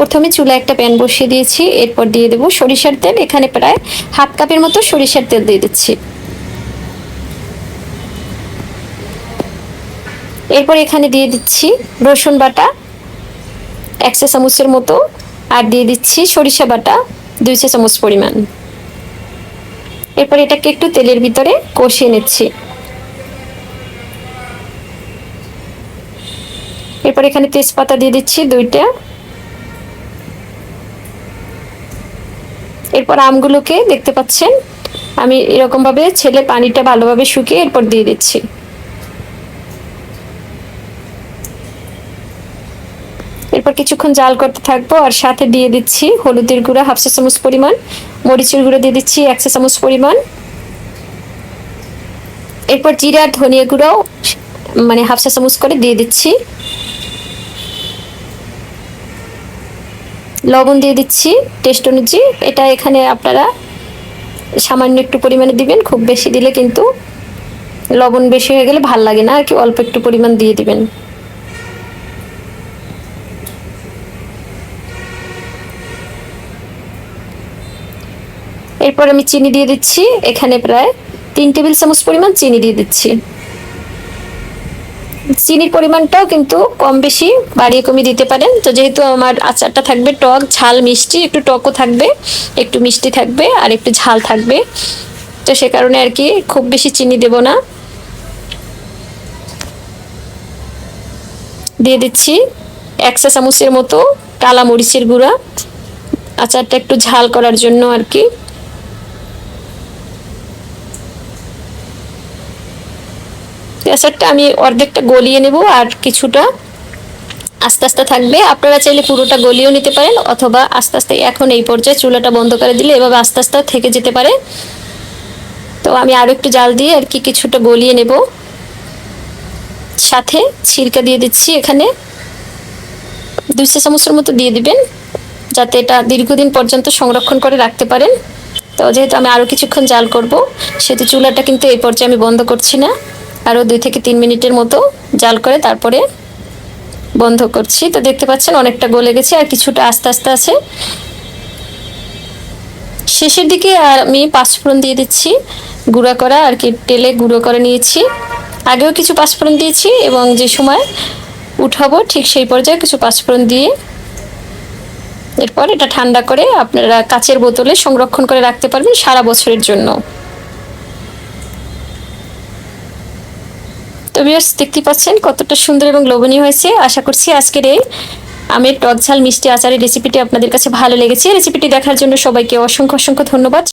প্রথমে চুলা একটা প্যান বসিয়ে দিয়েছি, এরপর দিয়ে দেবো সরিষার তেল। এখানে প্রায় হাফ কাপের মতো সরিষার তেল দিয়ে দিচ্ছি। এরপর এখানে দিয়ে দিচ্ছি রসুন বাটা, এক চা চামচের মতো, আর দিয়ে দিচ্ছি সরিষা বাটা, দুই চা চামচ পরিমাণ। এরপর এটাকে একটু তেলের ভিতরে কষিয়ে নিচ্ছি। এরপর এখানে তেজপাতা দিয়ে দিচ্ছি দুইটা। এরপর আমগুলোকে দেখতে পাচ্ছেন। আমি এরকম ভাবে ছেলে পানিটা ভালোভাবে শুকিয়ে এরপর দিয়ে দিচ্ছি। এরপর কিছুক্ষণ জাল করতে থাকব আর সাথে দিয়ে দিচ্ছি হলুদের গুঁড়া হাফ চা চামচ পরিমাণ, মরিচের গুঁড়ো দিয়ে দিচ্ছি এক চা চামচ পরিমাণ। এরপর জিরা ধনিয়া গুঁড়াও মানে হাফ চা চামচ করে দিয়ে দিচ্ছি। লবণ দিয়ে দিচ্ছি টেস্ট অনুযায়ী। এটা এখানে আপনারা সামান্য একটু পরিমাণে দিবেন, খুব বেশি দিলে কিন্তু লবণ বেশি হয়ে গেলে ভালো লাগে না, আর কি অল্প একটু পরিমাণ দিয়ে দিবেন। এরপর আমি চিনি দিয়ে দিচ্ছি, এখানে প্রায় তিন টেবিল চামচ পরিমাণ চিনি দিয়ে দিচ্ছি। চিনির পরিমাণটাও কিন্তু কম বেশি বাড়িয়ে কমিয়ে দিতে পারেন। তো যেহেতু আমার আচারটা থাকবে টক, ঝাল, মিষ্টি, একটু টকও থাকবে, একটু মিষ্টি থাকবে আর একটু ঝাল থাকবে। তো সে কারণে আর কি খুব বেশি চিনি দেব না। দিয়ে দিচ্ছি এক চামচের মতো কালা মরিচের গুঁড়া। আচারটা একটু ঝাল করার জন্য আর কি আচারটা আমি অর্ধেকটা গলিয়ে নেব আর কিছুটা আস্তে আস্তে থাকবে। আপনারা চাইলে পুরোটা গলিয়েও নিতে পারেন অথবা আস্তে আস্তে এখন এই পর্যায়ে চুলাটা বন্ধ করে দিলে এভাবে আস্তে আস্তে থেকে যেতে পারে। তো আমি আরও একটু জাল দিয়ে আর কি কিছুটা গলিয়ে নেব। সাথে ছিরকা দিয়ে দিচ্ছি এখানে। দুই চা চামচের মতো দিয়ে দিবেন যাতে এটা দীর্ঘদিন পর্যন্ত সংরক্ষণ করে রাখতে পারেন। তো যেহেতু আমি আরও কিছুক্ষণ জাল করব, সেহেতু চুলাটা কিন্তু এই পর্যায়ে আমি বন্ধ করছি না। আরও দুই থেকে তিন মিনিটের মতো জাল করে তারপরে বন্ধ করছি। তো দেখতে পাচ্ছেন অনেকটা গলে গেছে আর কিছুটা আস্তে আস্তে আছে। শেষের দিকে আর আমি পাঁচফোড়ন দিয়ে দিচ্ছি, গুঁড়া করা আর কি তেলে গুঁড়ো করে নিয়েছি। আগেও কিছু পাঁচফোড়ন দিয়েছি এবং যে সময় উঠাবো ঠিক সেই পর্যায়ে কিছু পাঁচফোড়ন দিয়ে এরপর এটা ঠান্ডা করে আপনারা কাচের বোতলে সংরক্ষণ করে রাখতে পারবেন সারা বছরের জন্য। তো বিয়ার্স দেখতে পাচ্ছেন কতটা সুন্দর এবং লোভনীয় হয়েছে। আশা করছি আজকের এই আমের টক ঝাল মিষ্টি আচারের রেসিপিটি আপনাদের কাছে ভালো লেগেছে। রেসিপিটি দেখার জন্য সবাইকে অসংখ্য অসংখ্য ধন্যবাদ।